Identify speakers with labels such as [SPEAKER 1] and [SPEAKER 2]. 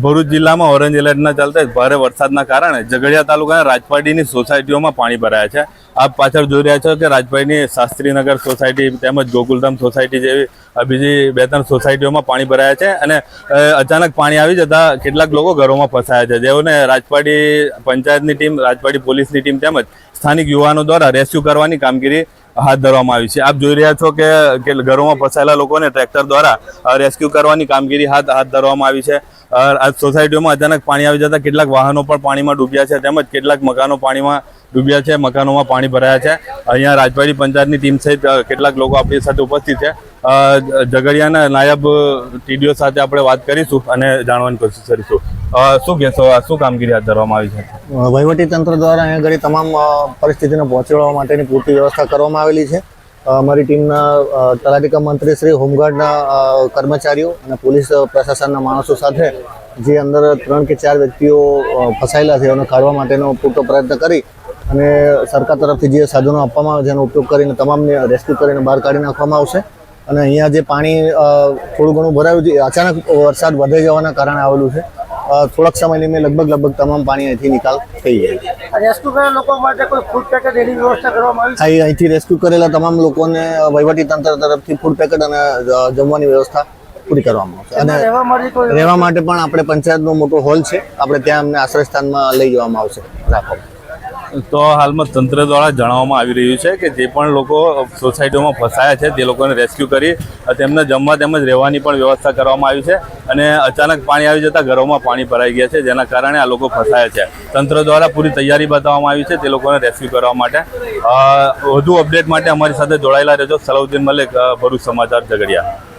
[SPEAKER 1] ભરૂચ જિલ્લામાં ઓરેન્જ એલર્ટના ચાલતા ભારે વરસાદના કારણે ઝઘડિયા તાલુકાના રાજપાડીની સોસાયટીઓમાં પાણી ભરાયા છે. આપ પાછળ જોઈ રહ્યા છો કે રાજપાડીની શાસ્ત્રીનગર સોસાયટી તેમજ ગોકુલધામ સોસાયટી જેવી બીજી બે ત્રણ સોસાયટીઓમાં પાણી ભરાયા છે અને અચાનક પાણી આવી જતા કેટલાક લોકો ઘરોમાં ફસાયા છે. જેઓને રાજપાડી પંચાયતની ટીમ, રાજપાડી પોલીસની ટીમ તેમજ સ્થાનિક યુવાનો દ્વારા રેસ્ક્યુ કરવાની કામગીરી હાથ ધરવામાં આવી છે. આપ જોઈ રહ્યા છો કે ઘરોમાં ફસાયેલા લોકોને ટ્રેક્ટર દ્વારા રેસ્ક્યુ કરવાની કામગીરી હાથ હાથ ધરવામાં આવી છે. આ સોસાયટીઓમાં અચાનક પાણી આવી જતા કેટલાક વાહનો પણ પાણીમાં ડૂબ્યા છે, તેમજ કેટલાક મકાનો પાણીમાં ડૂબ્યા છે, મકાનોમાં પાણી ભરાયા છે. અહીંયા રાજપાડી પંચાયતની ટીમ સહિત કેટલાક લોકો આપણી સાથે ઉપસ્થિત છે. ઝઘડિયાના નાયબ ટીડીઓ સાથે આપણે વાત કરીશું અને જાણવાની કોશિશ કરીશું. શું કહેશો શું કામગીરી હાથ ધરવામાં આવી છે?
[SPEAKER 2] વહીવટી તંત્ર દ્વારા અહીંયા આગળ તમામ પરિસ્થિતિને પહોંચી વળવા માટેની પૂરતી વ્યવસ્થા કરવામાં આવેલી છે. અમારી ટીમના તલાટીકા મંત્રી શ્રી, હોમગાર્ડના કર્મચારીઓ અને પોલીસ પ્રશાસનના માણસો સાથે જે અંદર ત્રણ કે ચાર વ્યક્તિઓ ફસાયેલા છે એને કાઢવા માટેનો પૂરતો પ્રયત્ન કરી અને સરકાર તરફથી જે સાધનો આપવામાં આવે છે એનો ઉપયોગ કરીને તમામને રેસ્ક્યુ કરીને બહાર કાઢી નાખવામાં આવશે. અને અહીંયા જે પાણી થોડું ઘણું ભરાયું છે અચાનક વરસાદ વધે જવાના કારણે આવેલું છે. થોડાક સમયની મેં લગભગ લગભગ તમામ પાણી અહીંથી નિકાલ થઈ જાય
[SPEAKER 3] રેસ્ક્યુ કરેલા લોકો માટે કોઈ ફૂડ પેકેટ એની વ્યવસ્થા કરવામાં આવી
[SPEAKER 2] અહીંથી રેસ્ક્યુ કરેલા તમામ લોકોને વહીવટી તંત્ર તરફથી ફૂડ પેકેટ અને જમવાની વ્યવસ્થા પૂરી કરવામાં આવશે. અને
[SPEAKER 3] રહેવા માટે
[SPEAKER 2] રહેવા માટે પણ આપણે પંચાયતનો મોટો હોલ છે. આપણે ત્યાં અમને આશ્રય સ્થાનમાં લઈ જવામાં આવશે. રાખો.
[SPEAKER 1] તો હાલમાં તંત્ર દ્વારા જણાવવામાં આવી રહ્યું છે કે જે પણ લોકો સોસાયટીઓમાં ફસાયા છે, તે લોકોને રેસ્ક્યુ કરી તેમને જમવા તેમજ રહેવાની પણ વ્યવસ્થા કરવામાં આવી છે અને અચાનક પાણી આવી જતાં ઘરોમાં પાણી ભરાઈ ગયા છે, જેના કારણે આ લોકો ફસાયા છે. તંત્ર દ્વારા પૂરી તૈયારી બતાવવામાં આવી છે તે લોકોને રેસ્ક્યુ કરવા માટે. વધુ અપડેટ માટે અમારી સાથે જોડાયેલા રહેજો. સલાઉદ્દીન મલિક ભરૂચ સમાચાર ઝઘડિયા.